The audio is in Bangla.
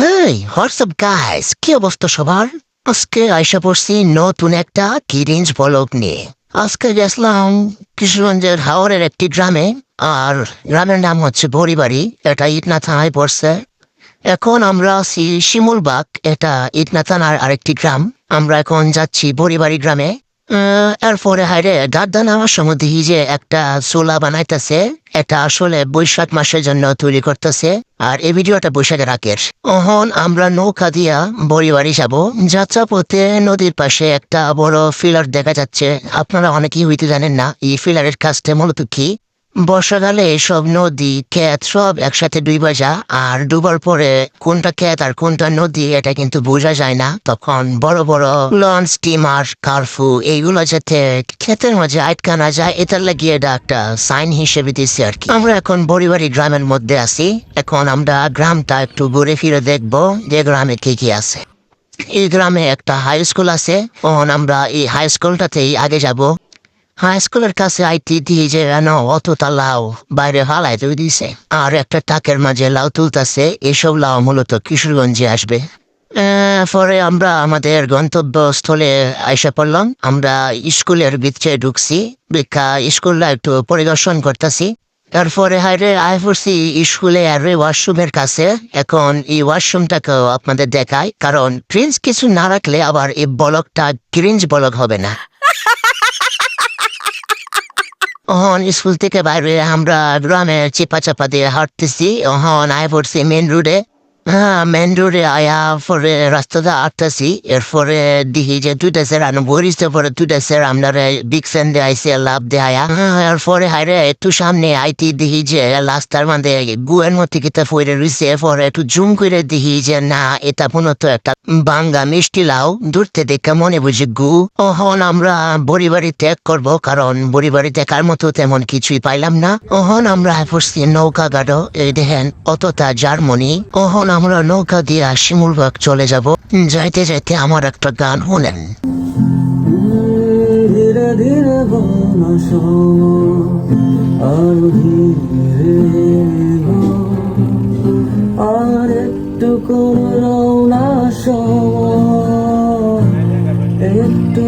হেই হোয়াটসঅ্যাপ গাইস কি অবস্থা সবার? আজকে আইসা পড়ছি নতুন একটা কিরিঞ্জ ব্লগ নিয়ে। আজকে গেছিলাম কিশোরগঞ্জের হাওড়ের একটি গ্রামে, আর গ্রামের নাম হচ্ছে বড়িবাড়ি, এটা ইটনা থানায় পড়ছে। এখন আমরা আছি শিমুলবাগ, এটা ইটনা থানার আরেকটি গ্রাম। আমরা এখন যাচ্ছি বড়িবাড়ি গ্রামে। এরপরে হাইরে দাদা নেওয়ার সময় দেখি যে একটা চোলা বানাইতেছে, এটা আসলে বৈশাখ মাসের জন্য তৈরি করতেছে, আর এই ভিডিওটা বৈশাখের আগের। অহন আমরা নৌকা দিয়া বড়িবাড়ি যাব যাত্রা পথে নদীর পাশে একটা বড় ফিলার দেখা যাচ্ছে, আপনারা অনেকেই হইতে জানেন না, এই ফিলারের কাজটা মূলত কি? বর্ষাকালে সব নদী, ক্ষেত সব একসাথে ডুইবা যা আর ডুবার পরে কোনটা ক্ষেত আর কোনটা নদী, এটা কিন্তু বোঝা যায় না। তখন বড় বড় লঞ্চ স্টিমার কারফু, এইগুলো যাতে ক্ষেতের মাঝে আটকা না যায়, এটার লাগিয়ে এটা একটা সাইন হিসেবে দিচ্ছে আর কি। আমরা এখন বড়িবাড়ি গ্রামের মধ্যে আছি। এখন আমরা গ্রামটা একটু ঘুরে ফিরে দেখব যে গ্রামে কি কি আছে। এই গ্রামে একটা হাই স্কুল আছে। তখন আমরা এই হাই স্কুলটাতেই আগে যাব। হাই স্কুলের কাছে আইটি দিয়ে যে এন অতটা লাউ বাইরে হালাই তুই দিছে। আর একটা টাকের মাঝে লাউ তুলতাছে, এসব লাউ মূলত কিশোরগঞ্জে আসবে। পরে আমরা আমাদের গন্তব্যস্থলে আইসা পড়লাম। আমরা স্কুলের ভিতরে ঢুকছি বিকা স্কুলটা একটু পরিদর্শন করতেছি। তারপরে হাইরে আয় পড়ছি স্কুলে আর ওয়াশরুমের কাছে। এখন এই ওয়াশরুমটাকেও আপনাদের দেখায় কারণ ক্রিঞ্জ কিছু না রাখলে আবার এই বলকটা ক্রিঞ্জ বলক হবে না। ওহন, স্কুল থেকে বাইরে আমরা গ্রামে চেপা চাপা দিয়ে হাঁটতেছি। ওহন, আয় পড়ছি মেন রোডে হ্যাঁ মেন রোডে আয়া, পরে রাস্তাটা আটতেছি। এরপরে দেখি যে দুইটা স্যার আনো পরে দুইটা স্যার আপনারা বিগ স্যান্ডে আইসে লাভ দিয়ে আয়া। হ্যাঁ এরপরে হাইরে একটু সামনে আইতি দেখি যে রাস্তার মধ্যে গুয়ের মধ্যে কিতা পরে রয়েছে এরপরে একটু জুম করে দেখি যে না, এটা মূলত একটা বাঙ্গা মিষ্টি লাউ। দূরতে দেখে মনে বুঝি গু? ওহন আমরা বড়ি বাড়ি ত্যাগ করব, কারণ বড়ি বাড়ি দেখার মতো তেমন কিছুই পাইলাম না। ওহন আমরা পড়ছি নৌকা গাড়ো, এই দেখেন, অতটা জার্মনি। ওহন আমরা নৌকা দিয়ে শিমুলবাগ চলে যাব। যাইতে যাইতে আমার একটা গান হলেন আর একটু একটু